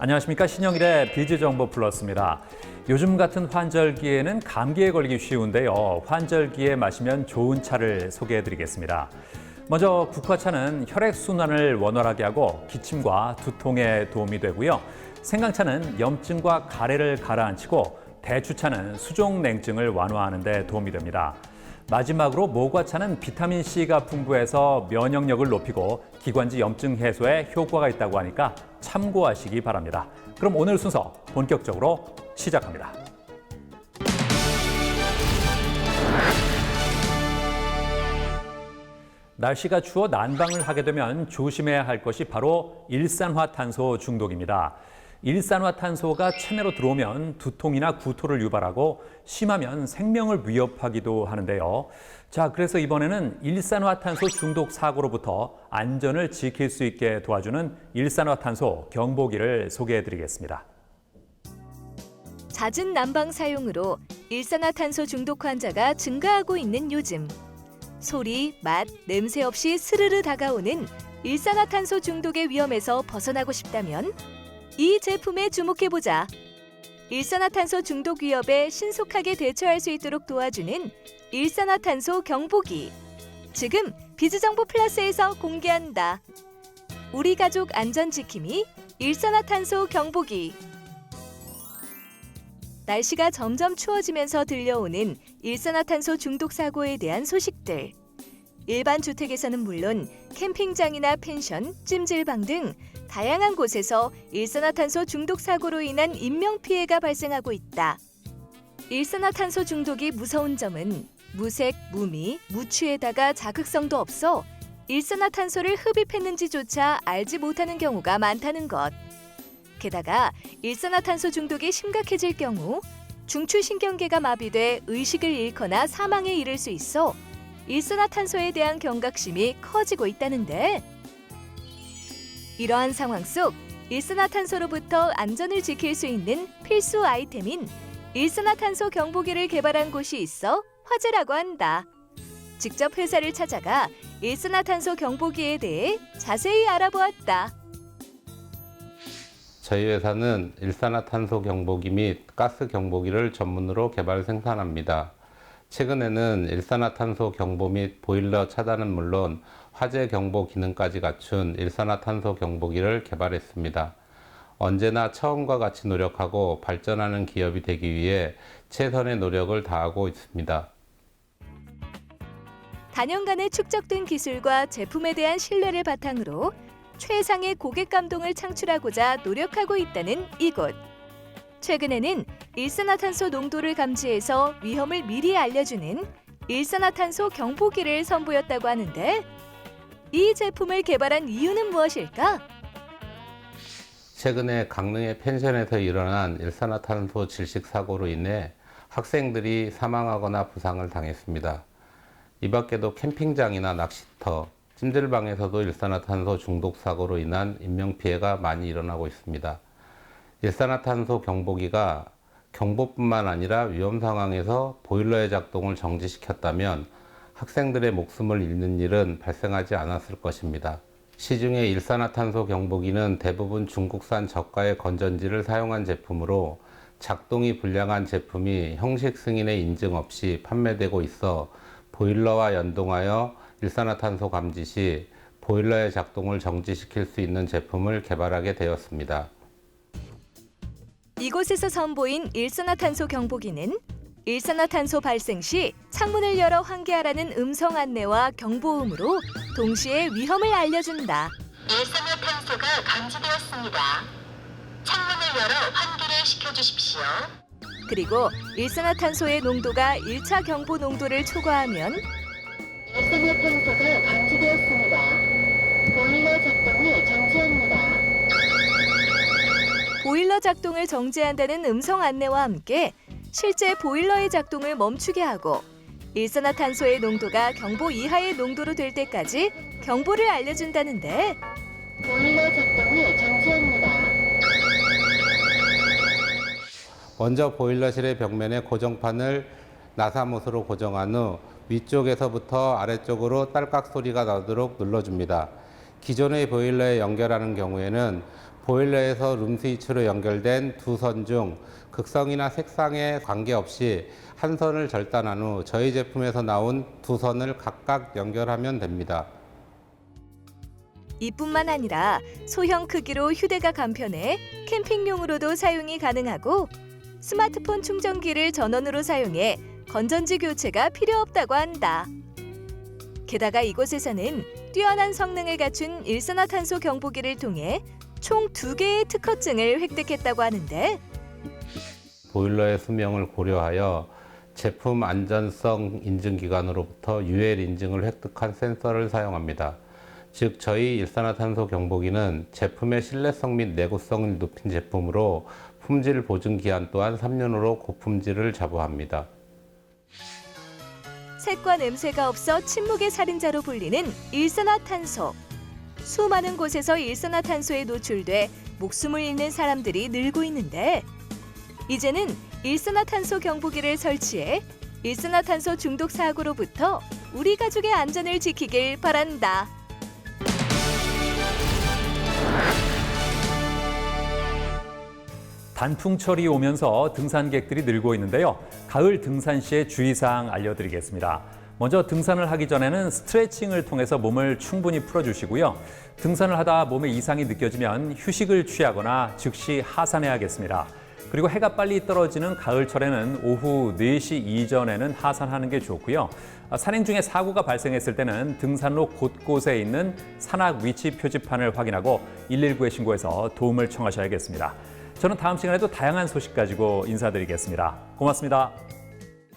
안녕하십니까 신영일의 비즈정보 플러스입니다. 요즘 같은 환절기에는 감기에 걸리기 쉬운데요. 환절기에 마시면 좋은 차를 소개해드리겠습니다. 먼저 국화차는 혈액 순환을 원활하게 하고 기침과 두통에 도움이 되고요. 생강차는 염증과 가래를 가라앉히고 대추차는 수종 냉증을 완화하는 데 도움이 됩니다. 마지막으로 모과차는 비타민 C가 풍부해서 면역력을 높이고 기관지 염증 해소에 효과가 있다고 하니까 참고하시기 바랍니다. 그럼 오늘 순서 본격적으로 시작합니다. 날씨가 추워 난방을 하게 되면 조심해야 할 것이 바로 일산화탄소 중독입니다. 일산화탄소가 체내로 들어오면 두통이나 구토를 유발하고 심하면 생명을 위협하기도 하는데요. 자, 그래서 이번에는 일산화탄소 중독 사고로부터 안전을 지킬 수 있게 도와주는 일산화탄소 경보기를 소개해 드리겠습니다. 잦은 난방 사용으로 일산화탄소 중독 환자가 증가하고 있는 요즘. 소리, 맛, 냄새 없이 스르르 다가오는 일산화탄소 중독의 위험에서 벗어나고 싶다면 이 제품에 주목해보자. 일산화탄소 중독 위협에 신속하게 대처할 수 있도록 도와주는 일산화탄소 경보기. 지금 비즈정보 플러스에서 공개한다. 우리 가족 안전 지킴이 일산화탄소 경보기. 날씨가 점점 추워지면서 들려오는 일산화탄소 중독 사고에 대한 소식들. 일반 주택에서는 물론 캠핑장이나 펜션, 찜질방 등 다양한 곳에서 일산화탄소 중독 사고로 인한 인명 피해가 발생하고 있다. 일산화탄소 중독이 무서운 점은 무색, 무미, 무취에다가 자극성도 없어 일산화탄소를 흡입했는지조차 알지 못하는 경우가 많다는 것. 게다가 일산화탄소 중독이 심각해질 경우 중추신경계가 마비돼 의식을 잃거나 사망에 이를 수 있어 일산화탄소에 대한 경각심이 커지고 있다는데 이러한 상황 속 일산화탄소로부터 안전을 지킬 수 있는 필수 아이템인 일산화탄소 경보기를 개발한 곳이 있어 화제라고 한다. 직접 회사를 찾아가 일산화탄소 경보기에 대해 자세히 알아보았다. 저희 회사는 일산화탄소 경보기 및 가스 경보기를 전문으로 개발 생산합니다. 최근에는 일산화탄소 경보 및 보일러 차단은 물론 화재 경보 기능까지 갖춘 일산화탄소 경보기를 개발했습니다. 언제나 처음과 같이 노력하고 발전하는 기업이 되기 위해 최선의 노력을 다하고 있습니다. 단연간의 축적된 기술과 제품에 대한 신뢰를 바탕으로 최상의 고객 감동을 창출하고자 노력하고 있다는 이곳. 최근에는 일산화탄소 농도를 감지해서 위험을 미리 알려주는 일산화탄소 경보기를 선보였다고 하는데 이 제품을 개발한 이유는 무엇일까? 최근에 강릉의 펜션에서 일어난 일산화탄소 질식 사고로 인해 학생들이 사망하거나 부상을 당했습니다. 이 밖에도 캠핑장이나 낚시터, 찜질방에서도 일산화탄소 중독 사고로 인한 인명피해가 많이 일어나고 있습니다. 일산화탄소 경보기가 경보뿐만 아니라 위험 상황에서 보일러의 작동을 정지시켰다면 학생들의 목숨을 잃는 일은 발생하지 않았을 것입니다. 시중의 일산화탄소 경보기는 대부분 중국산 저가의 건전지를 사용한 제품으로 작동이 불량한 제품이 형식 승인의 인증 없이 판매되고 있어 보일러와 연동하여 일산화탄소 감지 시 보일러의 작동을 정지시킬 수 있는 제품을 개발하게 되었습니다. 이곳에서 선보인 일산화탄소 경보기는 일산화탄소 발생 시 창문을 열어 환기하라는 음성 안내와 경보음으로 동시에 위험을 알려준다. 일산화탄소가 감지되었습니다. 창문을 열어 환기를 시켜주십시오. 그리고 일산화탄소의 농도가 1차 경보 농도를 초과하면 일산화탄소가 감지되었습니다. 보일러 작동을 정지합니다. 보일러 작동을 정지한다는 음성 안내와 함께 실제 보일러의 작동을 멈추게 하고 일산화탄소의 농도가 경보 이하의 농도로 될 때까지 경보를 알려준다는데 보일러 작동을 정지합니다. 먼저 보일러실의 벽면에 고정판을 나사못으로 고정한 후 위쪽에서부터 아래쪽으로 딸깍 소리가 나도록 눌러줍니다. 기존의 보일러에 연결하는 경우에는 보일러에서 룸스위치로 연결된 두 선 중 극성이나 색상에 관계없이 한 선을 절단한 후 저희 제품에서 나온 두 선을 각각 연결하면 됩니다. 이뿐만 아니라 소형 크기로 휴대가 간편해 캠핑용으로도 사용이 가능하고 스마트폰 충전기를 전원으로 사용해 건전지 교체가 필요 없다고 한다. 게다가 이곳에서는 뛰어난 성능을 갖춘 일산화탄소 경보기를 통해 총 두 개의 특허증을 획득했다고 하는데 보일러의 수명을 고려하여 제품 안전성 인증 기관으로부터 UL 인증을 획득한 센서를 사용합니다. 즉 저희 일산화탄소 경보기는 제품의 신뢰성 및 내구성을 높인 제품으로 품질 보증 기한 또한 3년으로 고품질을 자부합니다. 색과 냄새가 없어 침묵의 살인자로 불리는 일산화탄소. 수많은 곳에서 일산화탄소에 노출돼 목숨을 잃는 사람들이 늘고 있는데 이제는 일산화탄소 경보기를 설치해 일산화탄소 중독 사고로부터 우리 가족의 안전을 지키길 바란다. 단풍철이 오면서 등산객들이 늘고 있는데요. 가을 등산 시의 주의사항 알려드리겠습니다. 먼저 등산을 하기 전에는 스트레칭을 통해서 몸을 충분히 풀어주시고요. 등산을 하다 몸에 이상이 느껴지면 휴식을 취하거나 즉시 하산해야겠습니다. 그리고 해가 빨리 떨어지는 가을철에는 오후 4시 이전에는 하산하는 게 좋고요. 아, 산행 중에 사고가 발생했을 때는 등산로 곳곳에 있는 산악 위치 표지판을 확인하고 119에 신고해서 도움을 청하셔야겠습니다. 저는 다음 시간에도 다양한 소식 가지고 인사드리겠습니다. 고맙습니다.